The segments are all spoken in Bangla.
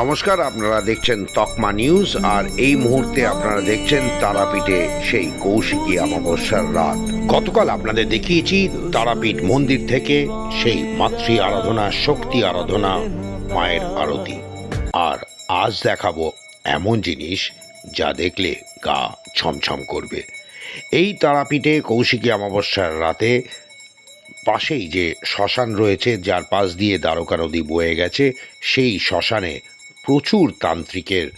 নমস্কার, আপনারা দেখছেন তকমা নিউজ, আর এই মুহূর্তে আপনারা দেখছেন তারাপীঠে সেই কৌশিকী অমাবস্যার রাত। গতকাল আপনাদের দেখিয়েছি তারাপীঠ মন্দির থেকে সেই মাতৃ আরাধনা, শক্তি আরাধনা, মায়ের আরতি। আর আজ দেখাবো এমন জিনিস যা দেখলে গা ছমছম করবে। এই তারাপীঠে কৌশিকী অমাবস্যার রাতে পাশেই যে শ্মশান রয়েছে, যার পাশ দিয়ে দ্বারকা নদী বয়ে গেছে, সেই শ্মশানে প্রচুর তান্ত্রিকের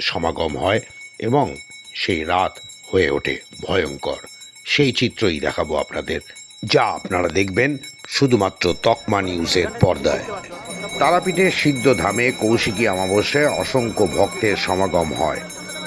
সমাগম হয় এবং সেই রাত হয়ে ওঠে ভয়ঙ্কর। সেই চিত্রই দেখাবো আপনাদের। যা আপনারা দেখবেন শুধুমাত্র তকমা নিউজের পর্দায়। তারাপীঠের সিদ্ধধামে কৌশিকী অমাবস্যায় অসংখ্য ভক্তের সমাগম হয়।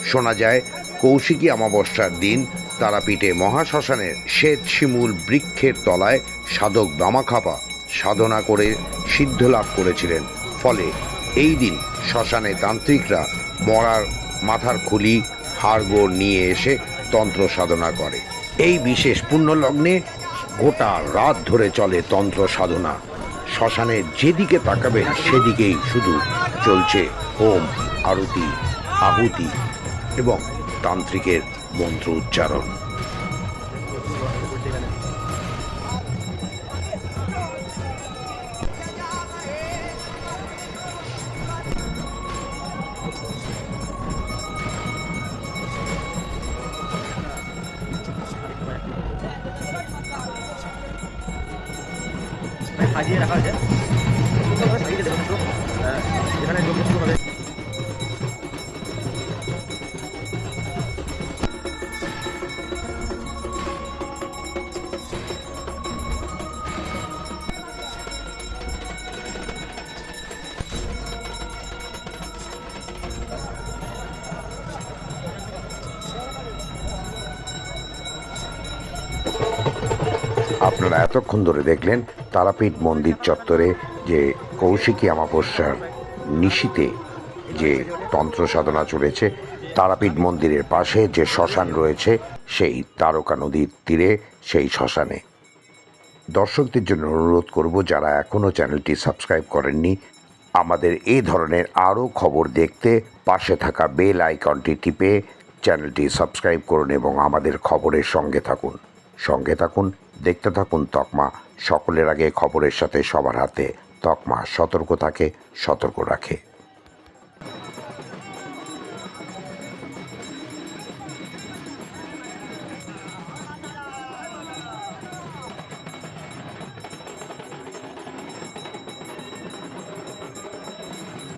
শোনা যায়, কৌশিকী অমাবস্যার দিন তারাপীঠে মহাশ্মশানের শ্বেত শিমুল বৃক্ষের তলায় সাধক বামাখাপা সাধনা করে সিদ্ধ লাভ করেছিলেন। ফলে এই দিন শ্মশানে তান্ত্রিকরা মরার মাথার খুলি, হাড়গোড় নিয়ে এসে তন্ত্র সাধনা করে। এই বিশেষ পুণ্যলগ্নে গোটা রাত ধরে চলে তন্ত্র সাধনা। শ্মশানে যেদিকে তাকাবেন, সেদিকেই শুধু চলছে হোম, আরতি, আহুতি এবং তান্ত্রিকের মন্ত্র উচ্চারণ। সাজিয়ে রাখা হয়েছে সাজিয়ে এখানে আপনারা এতক্ষণ ধরে দেখলেন তারাপীঠ মন্দির চত্বরে যে কৌশিকী অমাবস্যার নিশীতে যে তন্ত্র সাধনা চলেছে, তারাপীঠ মন্দিরের পাশে যে শ্মশান রয়েছে, সেই তারকা নদীর তীরে, সেই শ্মশানে। দর্শকদের জন্য অনুরোধ করব, যারা এখনও চ্যানেলটি সাবস্ক্রাইব করেননি, আমাদের এই ধরনের আরও খবর দেখতে পাশে থাকা বেল আইকনটি টিপে চ্যানেলটি সাবস্ক্রাইব করুন এবং আমাদের খবরের সঙ্গে থাকুন। সঙ্গে থাকুন দেখতে থাকুন তকমা। সকলের আগে খবরের সাথে সবার হাতে। তকমা সতর্ক থাকে সতর্ক রাখে।